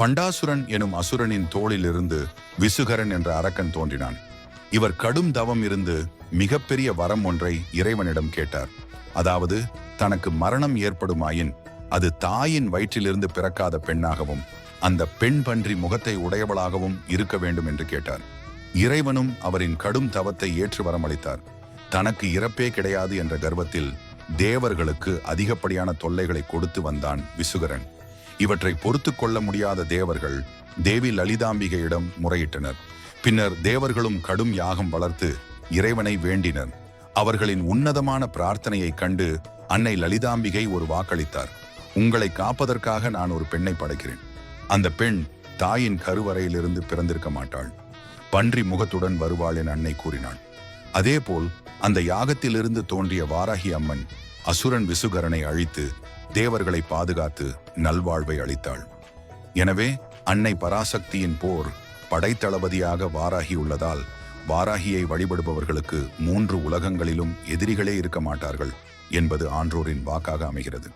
பண்டாசுரன் எனும் அசுரனின் தோளிலிருந்து விசுகரன் என்ற அரக்கன் தோன்றினான். இவர் கடும் தவம் இருந்து மிகப்பெரிய வரம் ஒன்றை இறைவனிடம் கேட்டார். அதாவது தனக்கு மரணம் ஏற்படுமாயின் அது தாயின் வயிற்றிலிருந்து பிறக்காத பெண்ணாகவும் அந்த பெண் பன்றி முகத்தை உடையவளாகவும் இருக்க வேண்டும் என்று கேட்டார். இறைவனும் அவரின் கடும் தவத்தை ஏற்று வரமளித்தார். தனக்கு இறப்பே கிடையாது என்ற கர்வத்தில் தேவர்களுக்கு அதிகப்படியான தொல்லைகளை கொடுத்து வந்தான் விசுகரன். இவற்றை பொறுத்து கொள்ள முடியாத தேவர்கள் தேவி லலிதாம்பிகையிடம் முறையிட்டனர். பின்னர் தேவர்களும் கடும் யாகம் வளர்த்து இறைவனை வேண்டினர். அவர்களின் உன்னதமான பிரார்த்தனையைக் கண்டு அன்னை லலிதாம்பிகை ஒரு வாக்களித்தார். உங்களை காப்பதற்காக நான் ஒரு பெண்ணை படைக்கிறேன். அந்த பெண் தாயின் கருவறையிலிருந்து பிறந்திருக்க மாட்டாள். பன்றி முகத்துடன் வருவாள் என அன்னை கூறினாள். அதேபோல் அந்த யாகத்திலிருந்து தோன்றிய வாராகி அம்மன் அசுரன் விசுகரனை அழித்து தேவர்களை பாதுகாத்து நல்வாழ்வை அளித்தாள். எனவே அன்னை பராசக்தியின் போர் படைத்தளபதியாக வாராகி உள்ளதால் வாராகியை வழிபடுபவர்களுக்கு மூன்று உலகங்களிலும் எதிரிகளே இருக்க மாட்டார்கள் என்பது ஆன்றோரின் வாக்காக அமைகிறது.